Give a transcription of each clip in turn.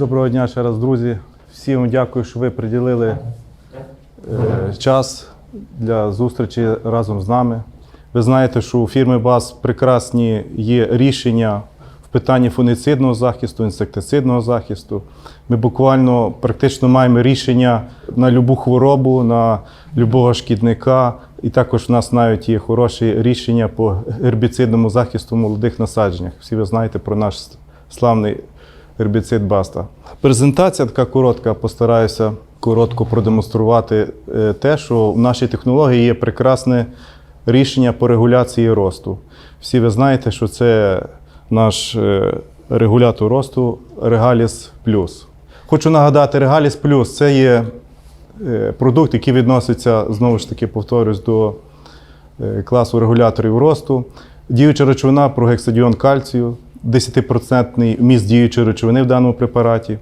Доброго дня ще раз, друзі. Всім дякую, що ви приділили е, час для зустрічі разом з нами. Ви знаєте, що у фірми БАС прекрасні є рішення в питанні фунгіцидного захисту, інсектицидного захисту. Ми буквально практично маємо рішення на любу хворобу, на любого шкідника. І також у нас навіть є хороші рішення по гербіцидному захисту молодих насадженнях. Всі ви знаєте про наш славний гербіцид Баста. Презентація така коротка, постараюся коротко продемонструвати е, те, що в нашій технології є прекрасне рішення по регуляції росту. Всі ви знаєте, що це наш е, регулятор росту Regalis Plus. Хочу нагадати, Regalis Plus це є е, продукт, який відноситься, знову ж таки, повторюсь, до класу регуляторів росту. Діюча речовина прогексадіон кальцію, 10% вміст діючої речовини в даному препараті.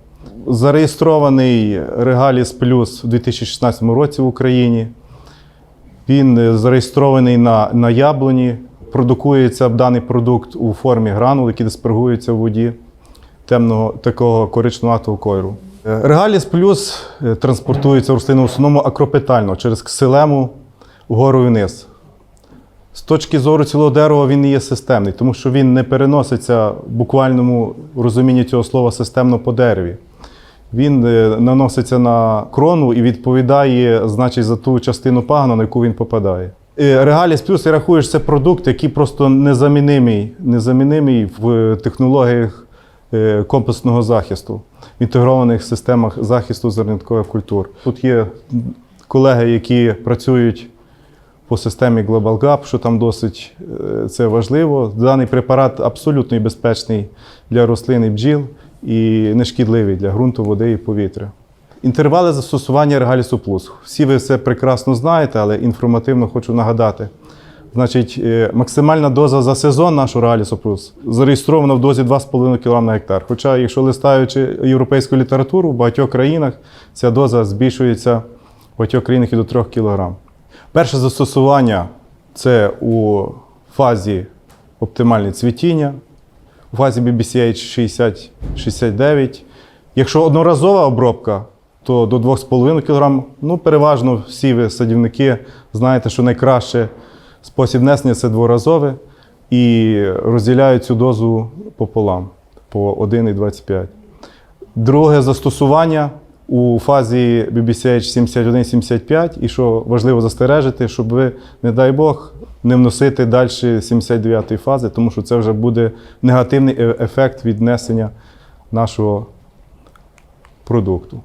Зареєстрований Regalis Plus у 2016 році в Україні. Він зареєстрований на, на яблуні. Продукується даний продукт у формі гранул, які диспергуються в воді темного такого коричневатого кольору. Регаліс плюс транспортується в рослину в основному акропетально через ксилему вгору і вниз. З точки зору цілого дерева він не є системний, тому що він не переноситься в буквальному розумінні цього слова системно по дереві. Він е, наноситься на крону і відповідає, значить, за ту частину пагона, на яку він попадає. Е, Регаліс плюс я рахую, це продукт, який просто незамінимий, незамінимий в технологіях е, комплексного захисту, в інтегрованих системах захисту зерняткових культур. Тут є колеги, які працюють по системі Global Gap, що там досить е, це важливо. Даний препарат абсолютно безпечний для рослин і бджіл і нешкідливий для ґрунту, води і повітря. Інтервали застосування Регалісу Плюс. Всі ви це прекрасно знаєте, але інформативно хочу нагадати. Значить, е, максимальна доза за сезон нашого Реалісу Плюс зареєстрована в дозі 2,5 кг на гектар. Хоча, якщо листаючи європейську літературу, в багатьох країнах ця доза збільшується в багатьох країнах і до 3 кг. Перше застосування це у фазі оптимальне цвітіння, у фазі BBCH 60-69. Якщо одноразова обробка, то до 2,5 кг. Ну, переважно всі ви садівники знаєте, що найкраще спосіб несення це дворазове і розділяють цю дозу пополам по 1,25. Друге застосування у фазі BBCH 71-75, і що важливо застережити, щоб ви, не дай Бог, не вносити далі 79-ї фази, тому що це вже буде негативний е- ефект віднесення нашого продукту.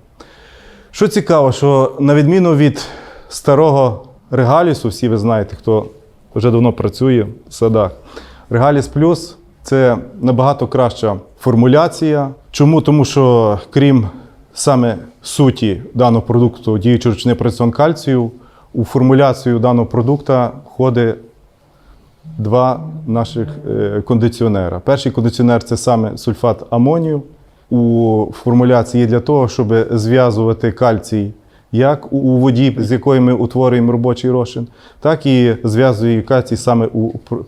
Що цікаво, що на відміну від старого регалісу, всі ви знаєте, хто вже давно працює в садах, Регаліс Плюс це набагато краща формуляція. Чому? Тому що крім саме суті даного продукту діючий ручний працьон кальцію, у формуляцію даного продукту входить два наших е, кондиціонера. Перший кондиціонер це саме сульфат амонію. У формуляції для того, щоб зв'язувати кальцій як у- воді, з якої ми утворюємо робочий розчин, так і зв'язує кальцій саме у пр-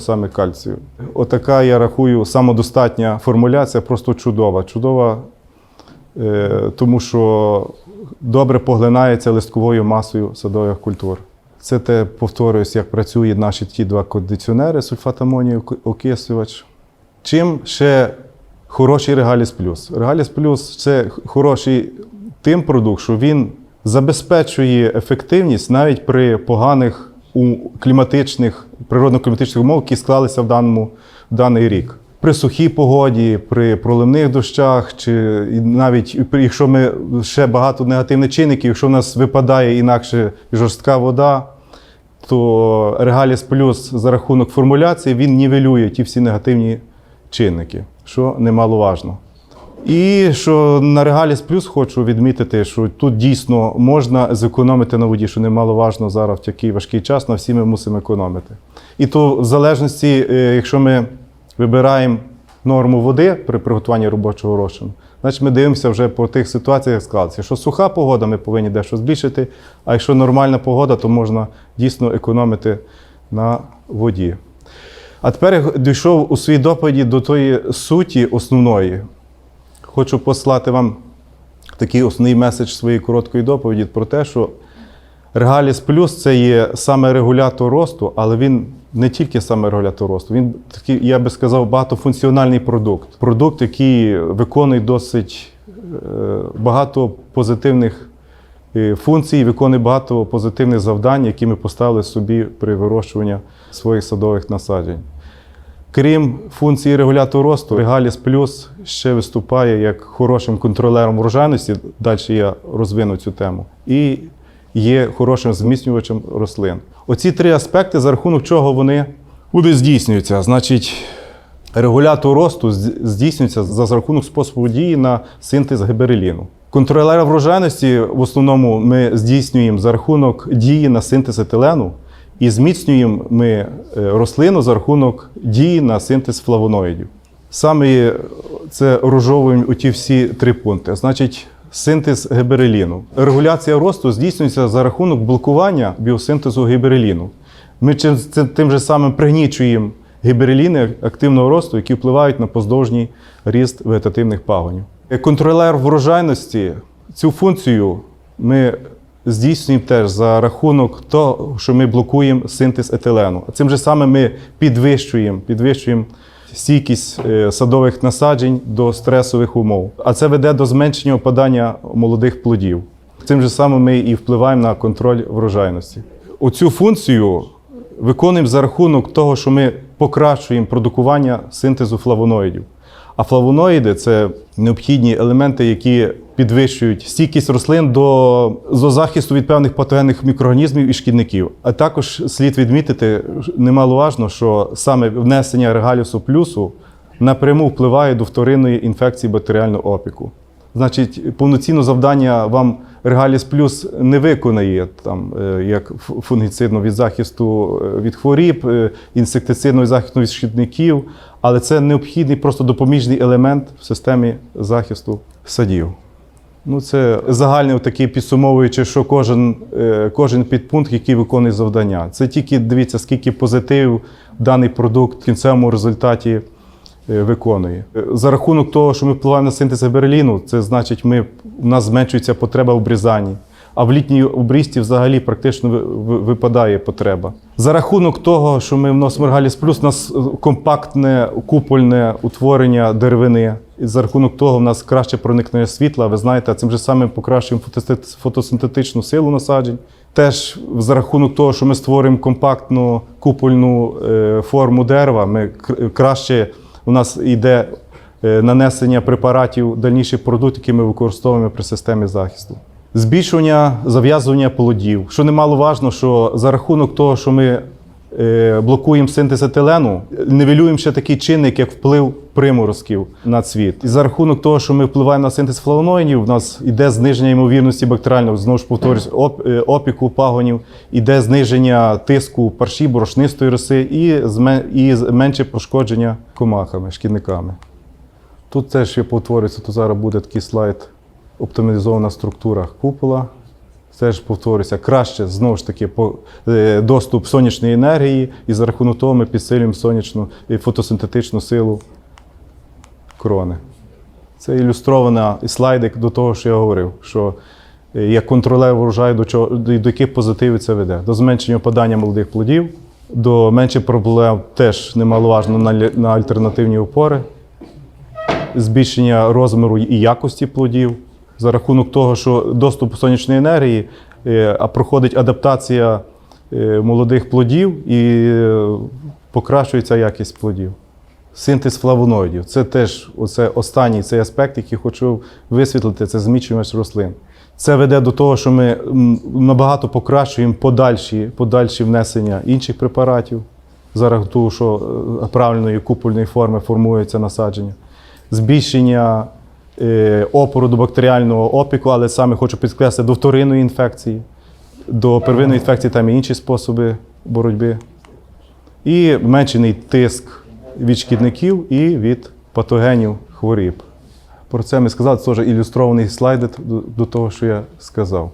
саме кальцію. Отака, я рахую, самодостатня формуляція, просто чудова. Чудова, тому що добре поглинається листковою масою садових культур. Це те, повторюсь, як працюють наші ті два кондиціонери, сульфат амонію, окислювач. Чим ще хороший Регаліс Плюс? Регаліс Плюс це хороший тим продукт, що він забезпечує ефективність навіть при поганих у кліматичних, природно-кліматичних умовах, які склалися в даному в даний рік. При сухій погоді, при проливних дощах, чи навіть якщо ми ще багато негативних чинників, якщо в нас випадає інакше жорстка вода, то Регаліс Плюс за рахунок формуляції він нівелює ті всі негативні чинники, що немаловажно. І що на Регаліс Плюс хочу відмітити, що тут дійсно можна зекономити на воді, що немаловажно зараз в такий важкий час, на всі ми мусимо економити. І то в залежності, е, якщо ми вибираємо норму води при приготуванні робочого розчину, значить ми дивимося вже по тих ситуаціях, як склалося. Якщо суха погода, ми повинні дещо збільшити, а якщо нормальна погода, то можна дійсно економити на воді. А тепер я дійшов у своїй доповіді до тої суті основної. хочу послати вам такий основний меседж своєї короткої доповіді про те, що Регаліс Плюс це є саме регулятор росту, але він не тільки саме регулятор росту, він такий, я би сказав, багатофункціональний продукт. Продукт, який виконує досить е, багато позитивних е, функцій, виконує багато позитивних завдань, які ми поставили собі при вирощуванні своїх садових насаджень. Крім функції регулятору росту, Регаліс Плюс ще виступає як хорошим контролером врожайності. Далі я розвину цю тему. І є хорошим зміцнювачем рослин. Оці три аспекти, за рахунок чого вони будуть здійснюються. Значить, регулятор росту здійснюється за рахунок способу дії на синтез гібереліну. Контролера врожайності в основному ми здійснюємо за рахунок дії на синтез етилену і зміцнюємо ми е, рослину за рахунок дії на синтез флавоноїдів. Саме це розжовуємо у ті всі три пункти. Значить, синтез гібереліну. Регуляція росту здійснюється за рахунок блокування біосинтезу гібереліну. Ми тим же самим пригнічуємо гібереліни активного росту, які впливають на поздовжній ріст вегетативних пагонів. Контролер врожайності цю функцію ми здійснюємо теж за рахунок того, що ми блокуємо синтез етилену. Цим же самим ми підвищуємо, підвищуємо стійкість е, садових насаджень до стресових умов. А це веде до зменшення опадання молодих плодів. Цим же самим ми і впливаємо на контроль врожайності. Оцю функцію виконуємо за рахунок того, що ми покращуємо продукування синтезу флавоноїдів. А флавоноїди це необхідні елементи, які підвищують стійкість рослин до, захисту від певних патогенних мікроорганізмів і шкідників. А також слід відмітити немаловажно, що саме внесення регалісу плюсу напряму впливає до вторинної інфекції бактеріального опіку. Значить, повноцінне завдання вам Регаліс Плюс не виконає там, е, як фунгіцидно від захисту е, від хворіб, е, інсектицидного захисту від шкідників, але це необхідний просто допоміжний елемент в системі захисту садів. Ну, це загальний такий підсумовуючи, що кожен, е, кожен підпункт, який виконує завдання. Це тільки дивіться, скільки позитивів даний продукт в кінцевому результаті е, виконує. Е, За рахунок того, що ми впливаємо на синтез гібереліну, це значить, ми, у нас зменшується потреба в обрізанні. А в літній обрізці взагалі практично ви- ви- випадає потреба. За рахунок того, що ми вносимо Регаліс Плюс, у нас компактне купольне утворення деревини. За рахунок того, в нас краще проникнення світла. Ви знаєте, цим же самим покращуємо фотосинтетичну силу насаджень. Теж за рахунок того, що ми створюємо компактну купольну е, форму дерева, ми краще у нас йде е, нанесення препаратів, дальніший продукт, який ми використовуємо при системі захисту. Збільшування зав'язування плодів. Що немало важно, що за рахунок того, що ми блокуємо синтез етилену, нивелюємо ще такий чинник, як вплив приморозків на цвіт. І за рахунок того, що ми впливаємо на синтез флавоноїдів, у нас йде зниження ймовірності бактеріального, знову ж повторюсь, е, опіку пагонів, іде зниження тиску парші, борошнистої роси і, і менше пошкодження комахами, шкідниками. Тут теж ще повторюється, то зараз буде такий слайд оптимізована структура купола. Це ж повторюється краще знову ж таки е, доступ сонячної енергії, і за рахунок того ми підсилюємо сонячну і фотосинтетичну силу крони. Це ілюстрована слайдик до того, що я говорив, що е, як контролер врожаю, до, чого, до яких позитивів це веде. До зменшення опадання молодих плодів, до менших проблем теж немаловажно на альтернативні опори збільшення розміру і якості плодів за рахунок того, що доступ сонячної енергії, е, а проходить адаптація е, молодих плодів і е, покращується якість плодів. Синтез флавоноїдів це теж оце останній цей аспект, який хочу висвітлити, це зміцнювач рослин. Це веде до того, що ми набагато покращуємо подальші, подальші внесення інших препаратів за рахунок того, що правильної купольної форми формується насадження збільшення опору до бактеріального опіку, але саме хочу підкреслити до вторинної інфекції, до первинної інфекції там і інші способи боротьби. І зменшений тиск від шкідників і від патогенів хворіб. Про це ми сказали, це теж ілюстрований слайд до, того, що я сказав.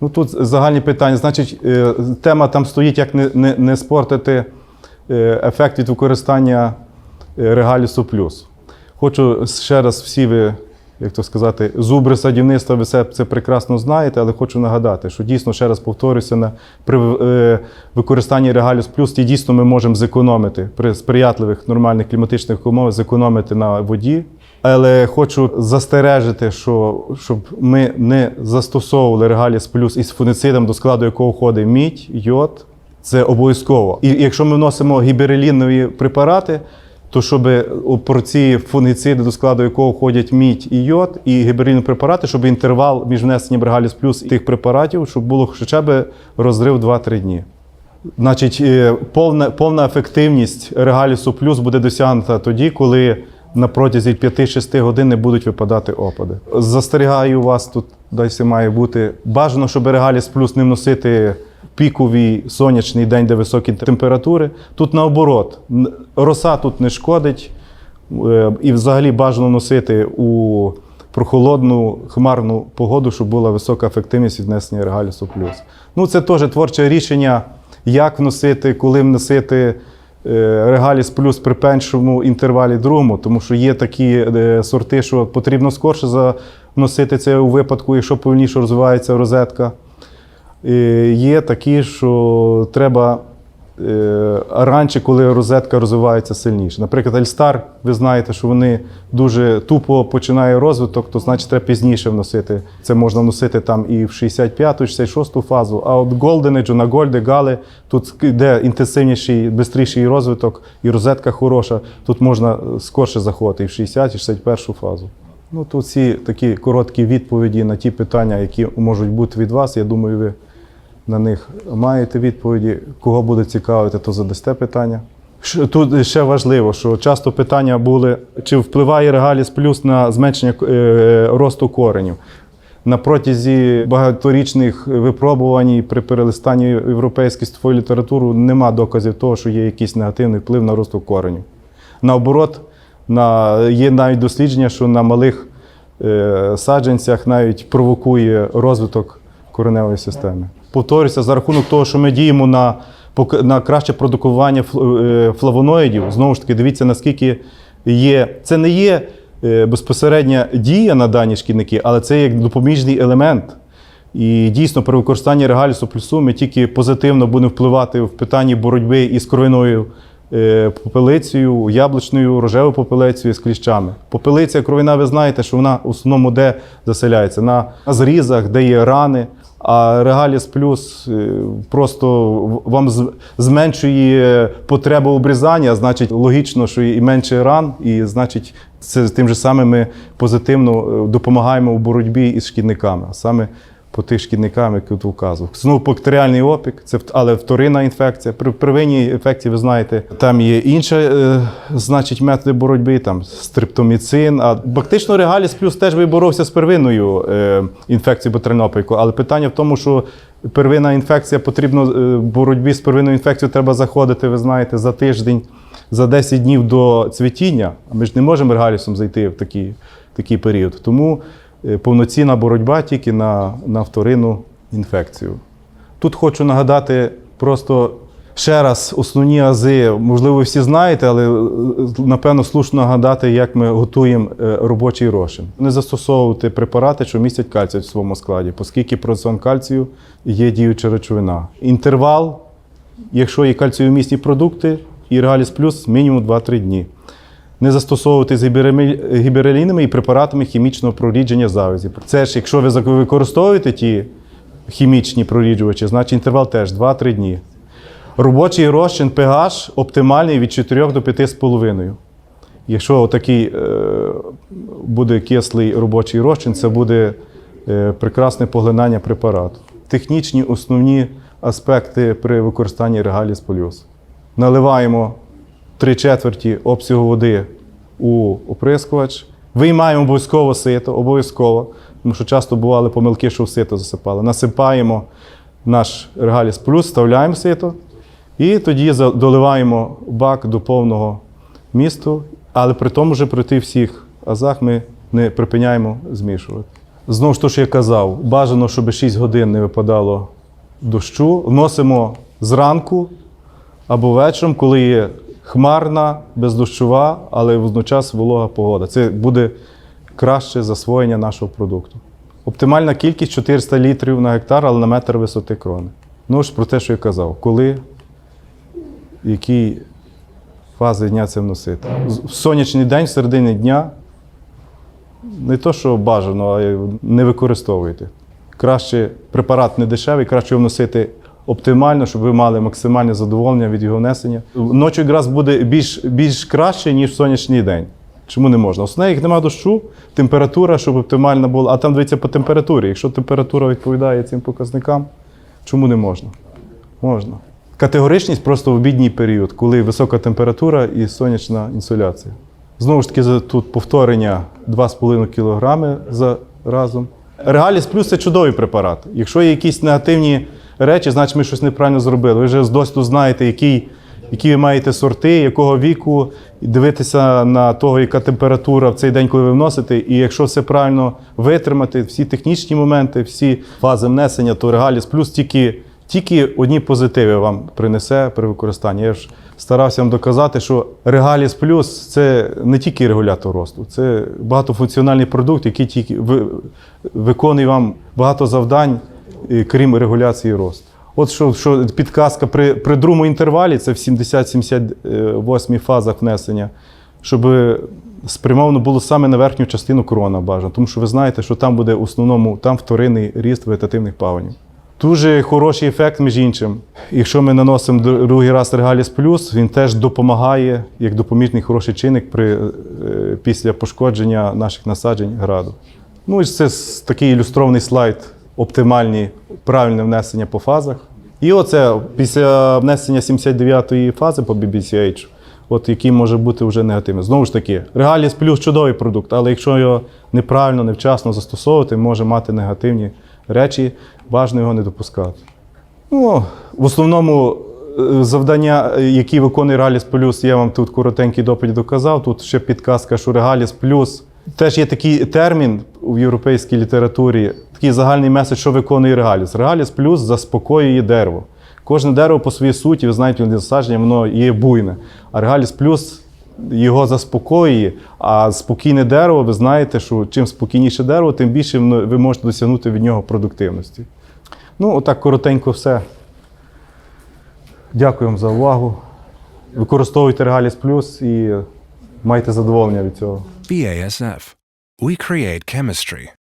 Ну тут загальні питання. Значить, е, тема там стоїть, як не, не, не спортити е, ефект від використання е, регалісу плюс. Хочу ще раз всі ви як то сказати, зубри садівництва, ви це прекрасно знаєте, але хочу нагадати, що дійсно, ще раз повторюся, на, при е, використанні Регаліс Плюс ті дійсно ми можемо зекономити при сприятливих нормальних кліматичних умовах, зекономити на воді. Але хочу застережити, що щоб ми не застосовували Регаліс Плюс із фунгицидом, до складу якого входить мідь, йод, це обов'язково. І якщо ми вносимо гіберелінові препарати, то щоб про ці фунгициди, до складу якого входять мідь і йод, і гіберелінові препарати, щоб інтервал між внесенням Регаліс Плюс і тих препаратів, щоб було хоча б розрив 2-3 дні. Значить, е, повна, повна ефективність Регалісу Плюс буде досягнута тоді, коли на протязі 5-6 годин не будуть випадати опади. Застерігаю вас тут, десь має бути бажано, щоб Регаліс Плюс не вносити піковий сонячний день, де високі температури. Тут наоборот, роса тут не шкодить, е, і взагалі бажано носити у прохолодну хмарну погоду, щоб була висока ефективність віднесення Регалісу Плюс. Ну, це теж творче рішення, як вносити, коли вносити е, Регаліс Плюс при меншому інтервалі другому, тому що є такі е, сорти, що потрібно скорше за- вносити це у випадку, якщо повільніше розвивається розетка. Є такі, що треба е, раніше, коли розетка розвивається сильніше. Наприклад, Ельстар, ви знаєте, що вони дуже тупо починає розвиток, то значить треба пізніше вносити. Це можна вносити там і в 65-ту, 66-ту фазу. А от Golden Age, на Гольди, Гали, тут йде інтенсивніший, швидший розвиток, і розетка хороша. Тут можна скорше заходити і в 60 і 61-шу фазу. Ну, тут ці такі короткі відповіді на ті питання, які можуть бути від вас. Я думаю, ви на них маєте відповіді. Кого буде цікавити, то задасте питання. Тут ще важливо, що часто питання були, чи впливає Регаліс Плюс на зменшення е, росту коренів. На протязі багаторічних випробувань при перелистанні європейської ствої літературу нема доказів того, що є якийсь негативний вплив на росту коренів. Наоборот, на, є навіть дослідження, що на малих е, саджанцях навіть провокує розвиток кореневої системи. Повторюся, за рахунок того, що ми діємо на, на краще продукування е, флавоноїдів, знову ж таки, дивіться, наскільки є. Це не є е, безпосередня дія на дані шкідники, але це як допоміжний елемент. І дійсно при використанні регалісу плюсу ми тільки позитивно будемо впливати в питанні боротьби із кровяною е, попелицею, яблучною, рожевою попелицею з кліщами. Попелиця кровина, ви знаєте, що вона в основному де заселяється? На зрізах, де є рани. А Регаліс Плюс е, просто вам зменшує потребу обрізання, значить логічно, що і менше ран, і значить, це тим же самим ми позитивно е, допомагаємо у боротьбі із шкідниками, саме по тих шкідникам, які тут вказував. Знову бактеріальний опік, це але вторинна інфекція. При первинній інфекції, ви знаєте, там є інші е, значить, методи боротьби, там стриптоміцин. А фактично регаліс плюс теж виборовся з первинною е, інфекцією бактеріального опіку. Але питання в тому, що первинна інфекція потрібно е, боротьбі з первинною інфекцією треба заходити, ви знаєте, за тиждень, за 10 днів до цвітіння. А ми ж не можемо регалісом зайти в такий, такий період. Тому повноцінна боротьба тільки на, на вторинну інфекцію. Тут хочу нагадати просто ще раз основні ази. Можливо, ви всі знаєте, але е, напевно слушно нагадати, як ми готуємо е, робочий розчин. Не застосовувати препарати, що містять кальцій в своєму складі, оскільки процент кальцію є діюча речовина. Інтервал, якщо є кальцієвмісні продукти, і Регаліс плюс мінімум 2-3 дні. Не застосовувати з гіберелінами і препаратами хімічного прорідження завязі. Це ж, якщо ви використовуєте ті хімічні проріджувачі, значить інтервал теж 2-3 дні. Робочий розчин pH оптимальний від 4 до 5,5. Якщо такий е, буде кислий робочий розчин, це буде е, прекрасне поглинання препарату. Технічні основні аспекти при використанні регаліс полюс. Наливаємо 3 четверті обсягу води у оприскувач. Виймаємо обов'язково сито, обов'язково, тому що часто бували помилки, що в сито засипали. Насипаємо наш регаліс плюс, вставляємо сито і тоді доливаємо бак до повного місту, але при тому же при тих всіх азах ми не припиняємо змішувати. Знову ж то, що я казав, бажано, щоб 6 годин не випадало дощу. Вносимо зранку або вечором, коли є хмарна, бездощова, але водночас волога погода. Це буде краще засвоєння нашого продукту. Оптимальна кількість 400 літрів на гектар, але на метр висоти крони. Ну ж про те, що я казав, коли, які фази дня це вносити. В сонячний день, в середині дня, не то, що бажано, а не використовуйте. Краще препарат не дешевий, краще вносити оптимально, щоб ви мали максимальне задоволення від його внесення. Ночі якраз буде більш, більш краще, ніж в сонячний день. Чому не можна? Основне, як немає дощу, температура, щоб оптимальна була. А там дивиться по температурі. Якщо температура відповідає цим показникам, чому не можна? Можна. Категоричність просто в обідній період, коли висока температура і сонячна інсоляція. Знову ж таки, тут повторення 2,5 кг за разом. Реаліс плюс це чудовий препарат. Якщо є якісь негативні речі, значить ми щось неправильно зробили. Ви вже з досвіду знаєте, який, які ви маєте сорти, якого віку, дивитися на того, яка температура в цей день, коли ви вносите. І якщо все правильно витримати, всі технічні моменти, всі фази внесення, то Регаліс плюс тільки, тільки одні позитиви вам принесе при використанні. Я ж старався вам доказати, що Регаліс плюс це не тільки регулятор росту, це багатофункціональний продукт, який тільки виконує вам багато завдань, крім регуляції росту. От що, що підказка при, при другому інтервалі, це в 70-78 фазах внесення, щоб спрямовано було саме на верхню частину крона бажано. Тому що ви знаєте, що там буде в основному там вторинний ріст вегетативних пагонів. Дуже хороший ефект, між іншим. Якщо ми наносимо другий раз Регаліс Плюс, він теж допомагає як допоміжний хороший чинник при, е, після пошкодження наших насаджень граду. Ну і це такий ілюстрований слайд, оптимальні, правильне внесення по фазах. І оце після внесення 79-ї фази по BBCH, от який може бути вже негативний. Знову ж таки, Регаліс плюс чудовий продукт, але якщо його неправильно, невчасно застосовувати, може мати негативні речі, важливо його не допускати. Ну, в основному е, завдання, які виконує Регаліс Плюс, я вам тут коротенький доповідь доказав. Тут ще підказка, що Регаліс Плюс. Теж є такий термін в європейській літературі, такий загальний меседж, що виконує Регаліс. Регаліс Плюс заспокоює дерево. Кожне дерево по своїй суті, ви знаєте, насадження, воно є буйне. А Регаліс Плюс його заспокоює. А спокійне дерево, ви знаєте, що чим спокійніше дерево, тим більше ви можете досягнути від нього продуктивності. Ну, отак коротенько все. Дякую вам за увагу. Використовуйте Регаліс Плюс і майте задоволення від цього. BASF. We create chemistry.